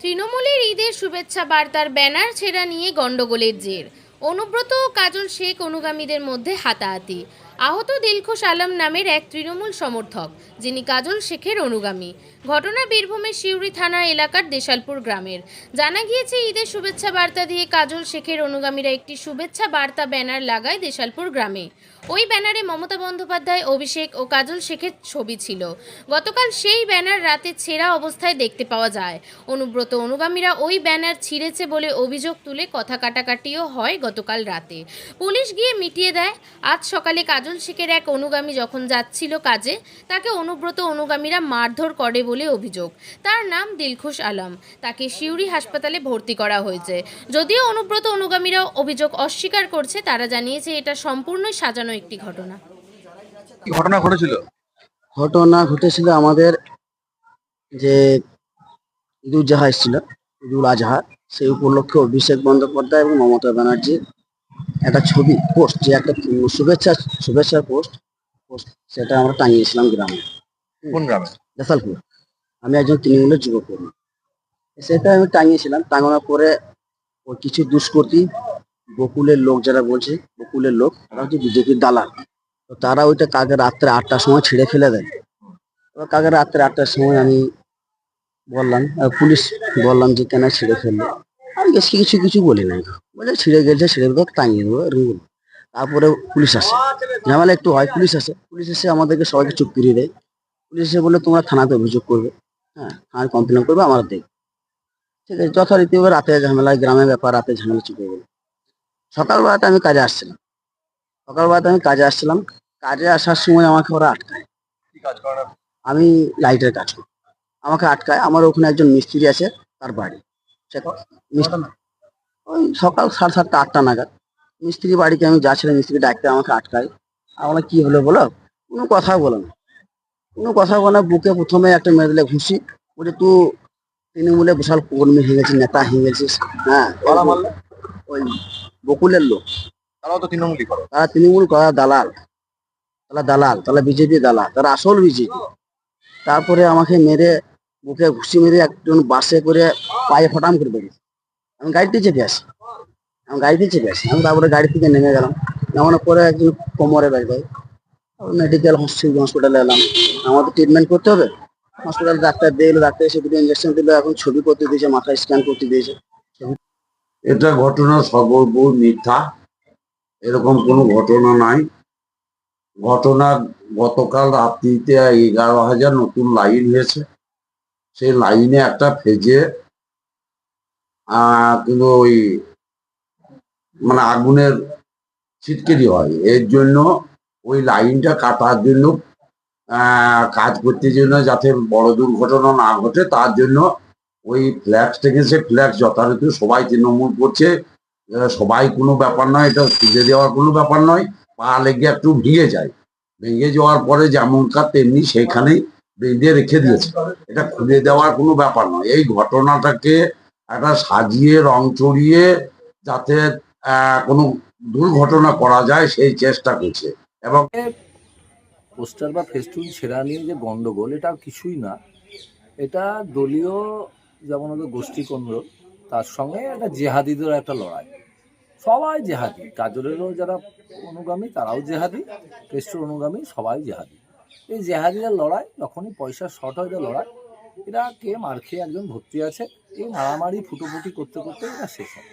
তৃণমূলের ঈদের শুভেচ্ছা বার্তার ব্যানার ছেড়া নিয়ে গণ্ডগোলের জের। অনুব্রত ও কাজল শেখ অনুগামীদের মধ্যে হাতাহাতি। আহত দিলখুশ আলম নামের এক তৃণমূল সমর্থক, যিনি কাজল শেখের অনুগামী। ঘটনা বীরভূমের শিউরি থানা এলাকার দেশালপুর গ্রামের। জানা গিয়েছে, ঈদের শুভেচ্ছা বার্তা দিয়ে কাজল শেখের অনুগামীরা একটি শুভেচ্ছা বার্তা ব্যানার লাগায় দেশালপুর গ্রামে। ওই ব্যানারে মমতা বন্দ্যোপাধ্যায়, অভিষেক ও কাজল শেখের ছবি ছিল। গতকাল সেই ব্যানার রাতে ছেঁড়া অবস্থায় দেখতে পাওয়া যায়। অনুব্রত অনুগামীরা ওই ব্যানার ছিঁড়েছে বলে অভিযোগ তুলে কথা কাটাকাটিও হয় গতকাল রাতে। পুলিশ গিয়ে মিটিয়ে দেয়, আজ সকালে কাজল শেখের এক অনুগামী যখন যাচ্ছিল কাজে তাকে অনুব্রত অনুগামীরা মারধর করে বলে অভিযোগ। তার নাম দিলখুশ আলম। তাকে শিউরি হাসপাতালে ভর্তি করা হয়েছে। যদিও অনুব্রত অনুগামীরা অভিযোগ অস্বীকার করছে তারা জানিয়েছে এটা সম্পূর্ণই সাজানো একটি ঘটনা। ঘটনা ঘটেছিল? ঘটনা ঘটেছিল আমাদের যে ঈদুল জাহা এসেছিল ঈদুল আজহা। সেই উপলক্ষে অভিষেক বন্দ্যোপাধ্যায় এবং মমতা ব্যানার্জির একটা ছবি পোস্ট যে একটা শুভেচ্ছা শুভেচ্ছার পোস্ট পোস্ট সেটা আমরা টাঙিয়েছিলাম গ্রামে। কোন গ্রামে? দেসালপুর আমি একজন তৃণমূলের যুবকর্মী সেটা আমি টাঙিয়েছিলাম টাঙানোর পরে ওই কিছু দুষ্কর্তী বকুলের লোক যারা বলছে বকুলের লোক তারা হচ্ছে বিজেপির দালাল। তো তারা ওইটা কালকে রাত্রে আটটার সময় ছিঁড়ে ফেলে দেন এবার কালকে রাত্রে আটটার সময় আমি বললাম পুলিশ বললাম যে কেন ছিঁড়ে ফেলল? আমি কিছু কিছু বলি নাই। বলে ছিঁড়ে গেছে, ছিঁড়ে দেবো টাঙিয়ে দেবো, এরকম বলল। তারপরে পুলিশ আসে। ঝামেলা একটু হয়, পুলিশ আসে। পুলিশ এসে আমাদেরকে সবাইকে চুপ করিয়ে দেয়। পুলিশ এসে বলে, তোমরা থানাতে অভিযোগ করবে। হ্যাঁ থানায় কমপ্লেন করবে, আমার দেখ ঠিক আছে, যথারীতিভাবে রাতে ঝামেলা গ্রামের ব্যাপার, রাতে ঝামেলা চুপে গেল। সকালবেলাতে আমি কাজে আসছিলাম। সকালবেলাতে আমি কাজে আসছিলাম। কাজে আসার সময় আমাকে ওরা আটকায়? আমি লাইটের কাজ করি। আমাকে আটকায়। আমার ওখানে একজন মিস্ত্রি আছে, তার বাড়ি। ওই সকাল সাড়ে সাতটা আটটা নাগাদ। মিস্ত্রি বাড়িতে আমি যাচ্ছিলাম মিস্ত্রি ডাকতে আমাকে আটকায়। আমরা কি হলো বলো? কোনো কথা বলো না। কোনো কথা বলে না বুকে প্রথমে একটা মেরে দিলে ঘুষি। বলে তুই তৃণমূলে বিশাল কর্মী হয়ে গেছিস নেতা হয়ে গেছিস হ্যাঁ? ওই বকুলের লোক। তারাও তো তৃণমূলই করে। তারা তৃণমূল করা দালাল। তারা দালাল তারা বিজেপি দালাল তারা আসল বিজেপি। তারপরে আমাকে মেরে বুকে ঘুষি মেরে একজন বাসে করে পায়ে ফটাম করে বেরিয়েছে। আমি গাড়িতে চেপে আসি। আমি গাড়িতে চেপে আসি। আমি তারপরে গাড়ি থেকে নেমে গেলাম। নামানোর পরে একজন কোমরে বের দেয় মেডিকেল হসপিটালে এলাম। আমাদের ট্রিটমেন্ট করতে হবে। হসপিটালে ডাক্তার দিয়ে এলো, ডাক্তার এসে দুটো ইঞ্জেকশন দিল। এখন ছবি করতে দিয়েছে মাথায় স্ক্যান করতে দিয়েছে। এটা ঘটনা সর্বপুর মিথ্যা। এরকম কোনো ঘটনা নাই। ঘটনা গতকাল রাত্রিতে এগারো হাজার নতুন লাইন হয়েছে। সেই লাইনে একটা ফেজে কিন্তু ওই মানে আগুনের ছিটকেরি হয়। এর জন্য ওই লাইনটা কাটার জন্য কাজ করতে জন্য যাতে বড় দুর্ঘটনা না ঘটে, তার জন্য ওই ফ্ল্যাক্স থেকে সে ফ্ল্যাক্স যথারীতি সবাই তৃণমূল করছে। সবাই কোনো ব্যাপার নয়, এটা খুঁজে দেওয়ার কোনো ব্যাপার নয়। পা লেগে একটু ভেঙে যায়। ভেঙে যাওয়ার পরে যেমন কাজ তেমনি সেখানেই বেঁধে রেখে দিয়েছে, এটা খুলে দেওয়ার কোনো ব্যাপার নয়। এই ঘটনাটাকে একটা সাজিয়ে, রং চড়িয়ে যাতে কোনো দুর্ঘটনা করা যায়, সেই চেষ্টা করছে। এবং পোস্টার বা ফেস্টুন ছেঁড়া নিয়ে যে গন্ডগোল, এটা কিছুই না। এটা দলীয় যেমন ওদের গোষ্ঠী কেন্দ্র তার সঙ্গে একটা জেহাদিদের একটা লড়াই। সবাই জেহাদি। কাজলেরও যারা অনুগামী, তারাও জেহাদি। ফেস্টুর অনুগামী, সবাই জেহাদি। এই জেহাদিদের লড়াই, যখনই পয়সা শর্ট হয় লড়াই এরা কে মার খেয়ে একজন ভর্তি আছে। এই মারামারি, ফুটোফুটি করতে করতে এরা শেষ হয়।